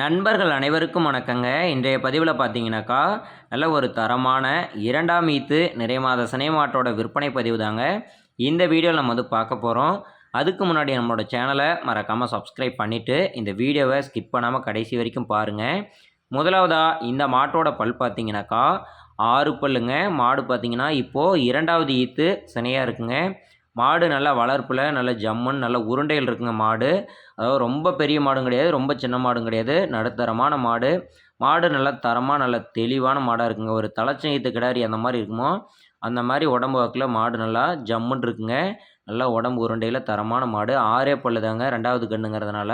நண்பர்கள் அனைவருக்கும் வணக்கங்க. இன்றைய பதிவில் பார்த்தீங்கன்னாக்கா நல்ல ஒரு தரமான இரண்டாம் ஈத்து நிறை மாத சினை மாட்டோட விற்பனை பதிவு தாங்க. இந்த வீடியோவில் நம்ம வந்து பார்க்க போகிறோம் அதுக்கு முன்னாடி நம்மளோட சேனலை மறக்காமல் சப்ஸ்கிரைப் பண்ணிவிட்டு இந்த வீடியோவை ஸ்கிப் பண்ணாமல் கடைசி வரைக்கும் பாருங்கள் முதலாவதாக இந்த மாட்டோட பல் பார்த்தீங்கன்னாக்கா ஆறு பல்லுங்க. மாடு பார்த்தீங்கன்னா இப்போது இரண்டாவது ஈத்து சினையாக இருக்குங்க. மாடு நல்லா வளர்ப்பில் நல்ல ஜம்முன்னு நல்ல உருண்டைகள் இருக்குங்க மாடு. அதாவது ரொம்ப பெரிய மாடும் கிடையாது ரொம்ப சின்ன மாடும் கிடையாது. நடுத்தரமான மாடு. மாடு நல்லா தரமாக நல்ல தெளிவான மாடாக இருக்குங்க. ஒரு தலைச்சங்கத்து கிடாரி அந்த மாதிரி இருக்குமோ அந்த மாதிரி உடம்பு வாக்கில் மாடு நல்லா ஜம்முன்னு இருக்குங்க. நல்லா உடம்பு உருண்டையில் தரமான மாடு. ஆறே பல்லு தாங்க ரெண்டாவது கண்ணுங்கிறதுனால.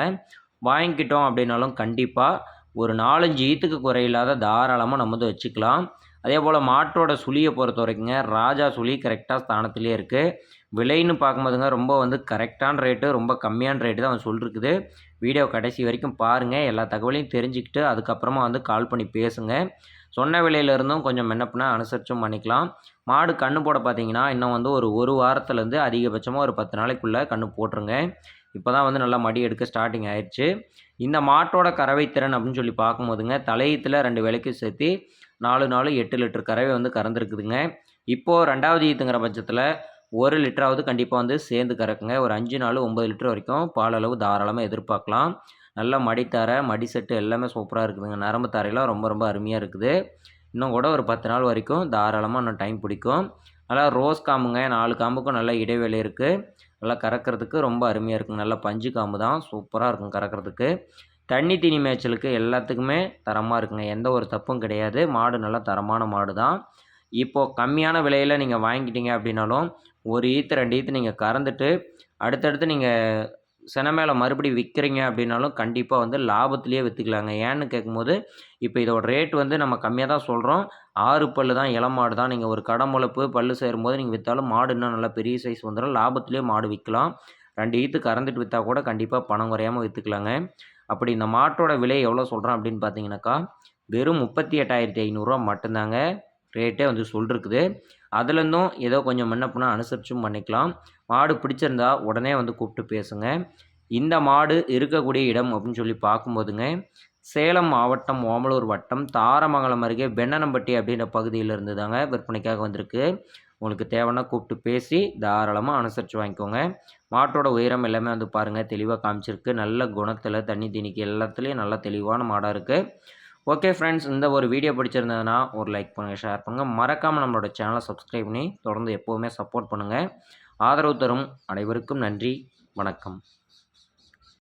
வாங்கிக்கிட்டோம் அப்படின்னாலும் கண்டிப்பாக ஒரு நாலஞ்சு ஈத்துக்கு குறையில்லாத தாராளமாக நம்ம வந்து வச்சுக்கலாம். அதே போல் மாட்டோட சுழியை பொறுத்த வரைக்குங்க ராஜா சுழி கரெக்டாக ஸ்தானத்துலேயே இருக்குது விலைன்னு பார்க்கும்போதுங்க ரொம்ப வந்து கரெக்டான ரேட்டு ரொம்ப கம்மியான ரேட்டு தான் அவன் சொல்லிருக்குது. வீடியோ கடைசி வரைக்கும் பாருங்கள் எல்லா தகவலையும் தெரிஞ்சுக்கிட்டு அதுக்கப்புறமா வந்து கால் பண்ணி பேசுங்க. சொன்ன விலையிலேருந்தும் கொஞ்சம் மென்னப்புனா அனுசரிச்சும் பண்ணிக்கலாம். மாடு கன்று போட பார்த்தீங்கன்னா இன்னும் வந்து ஒரு ஒரு வாரத்துலேருந்து அதிகபட்சமாக ஒரு பத்து நாளைக்குள்ளே கன்று போட்டுருங்க. இப்போ தான் வந்து நல்லா மடி எடுக்க ஸ்டார்டிங் ஆயிடுச்சு இந்த மாட்டோட கறவை திறன் அப்படின்னு சொல்லி பார்க்கும்போதுங்க தலையத்தில் ரெண்டு விலைக்கு சேர்த்து நாலு நாலு எட்டு லிட்டர் கறவை வந்து கறந்துருக்குதுங்க. இப்போது ரெண்டாவது ஈத்துங்கிற பட்சத்தில் ஒரு லிட்டராவது கண்டிப்பாக வந்து சேர்ந்து கறக்குங்க. ஒரு அஞ்சு நாள் ஒம்பது லிட்டர் வரைக்கும் பால் அளவு தாராளமாக எதிர்பார்க்கலாம். நல்லா மடித்தரை மடி செட்டு எல்லாமே சூப்பராக இருக்குதுங்க. நரம்பு தரையெல்லாம் ரொம்ப ரொம்ப அருமையாக இருக்குது. இன்னும் கூட ஒரு பத்து நாள் வரைக்கும் தாராளமாக இன்னும் டைம் பிடிக்கும். நல்லா ரோஸ் காம்புங்க. நாலு காம்புக்கும் நல்லா இடைவெளி இருக்குது நல்லா கறக்கிறதுக்கு ரொம்ப அருமையாக இருக்குங்க. நல்லா பஞ்சு காம்பு தான். சூப்பராக இருக்கும் கறக்கிறதுக்கு. தண்ணி தீனி மேய்ச்சலுக்கு எல்லாத்துக்குமே தரமாக இருக்குங்க. எந்த ஒரு தப்பும் கிடையாது. மாடு நல்லா தரமான மாடு தான். இப்போது கம்மியான விலையில் நீங்கள் வாங்கிட்டீங்க அப்படின்னாலும் ஒரு ஈத்து ரெண்டு ஈத்து நீங்கள் கறந்துட்டு அடுத்தடுத்து நீங்கள் சென மேலே மறுபடியும் விற்கிறீங்க அப்படின்னாலும் கண்டிப்பாக வந்து லாபத்துலேயே விற்றுக்கலாங்க ஏன்னு கேட்கும்போது இப்போ இதோட ரேட் வந்து நம்ம கம்மியாக தான் சொல்கிறோம் ஆறு பல்லு தான் இளம் மாடு தான். நீங்கள் ஒரு கடமுளப்பு பல்லு சேரும்போது நீங்கள் விற்றாலும் மாடு இன்னும் நல்லா பெரிய சைஸ் வந்துடும். லாபத்துலேயே மாடு விற்கலாம் ரெண்டு ஈத்து கறந்துட்டு விற்றா கூட கண்டிப்பாக பணம் குறையாமல் விற்றுக்கலாங்க அப்படி இந்த மாட்டோட விலை எவ்வளோ சொல்கிறான் அப்படின்னு பார்த்தீங்கன்னாக்கா வெறும் முப்பத்தி எட்டாயிரத்தி ஐநூறுரூவா மட்டும்தாங்க ரேட்டே வந்து சொல்லிருக்குது. அதுலேருந்தும் ஏதோ கொஞ்சம் முன்ன அனுசரிச்சும் பண்ணிக்கலாம். மாடு பிடிச்சிருந்தா உடனே வந்து கூப்பிட்டு பேசுங்க. இந்த மாடு இருக்கக்கூடிய இடம் அப்படின்னு சொல்லி பார்க்கும்போதுங்க சேலம் மாவட்டம் ஓமலூர் வட்டம் தாரமங்கலம் அருகே பெண்ணனம்பட்டி அப்படின்ற பகுதியில் இருந்து தாங்க விற்பனைக்காக வந்திருக்கு. உங்களுக்கு தேவைன்னா கூப்பிட்டு பேசி தாராளமாக அனுசரித்து வாங்கிக்கோங்க. மாட்டோட உயரம் எல்லாமே வந்து பாருங்கள் தெளிவாக காமிச்சிருக்கு. நல்ல குணத்தில் தண்ணி திணிக்கு எல்லாத்துலேயும் நல்ல தெளிவான மாடாக இருக்குது ஓகே ஃப்ரெண்ட்ஸ் இந்த ஒரு வீடியோ பிடிச்சிருந்ததுன்னா ஒரு லைக் பண்ணுங்கள் ஷேர் பண்ணுங்கள் மறக்காமல் நம்மளோட சேனலை சப்ஸ்கிரைப் பண்ணி தொடர்ந்து எப்போவுமே சப்போர்ட் பண்ணுங்கள் ஆதரவு தரும் அனைவருக்கும் நன்றி வணக்கம்.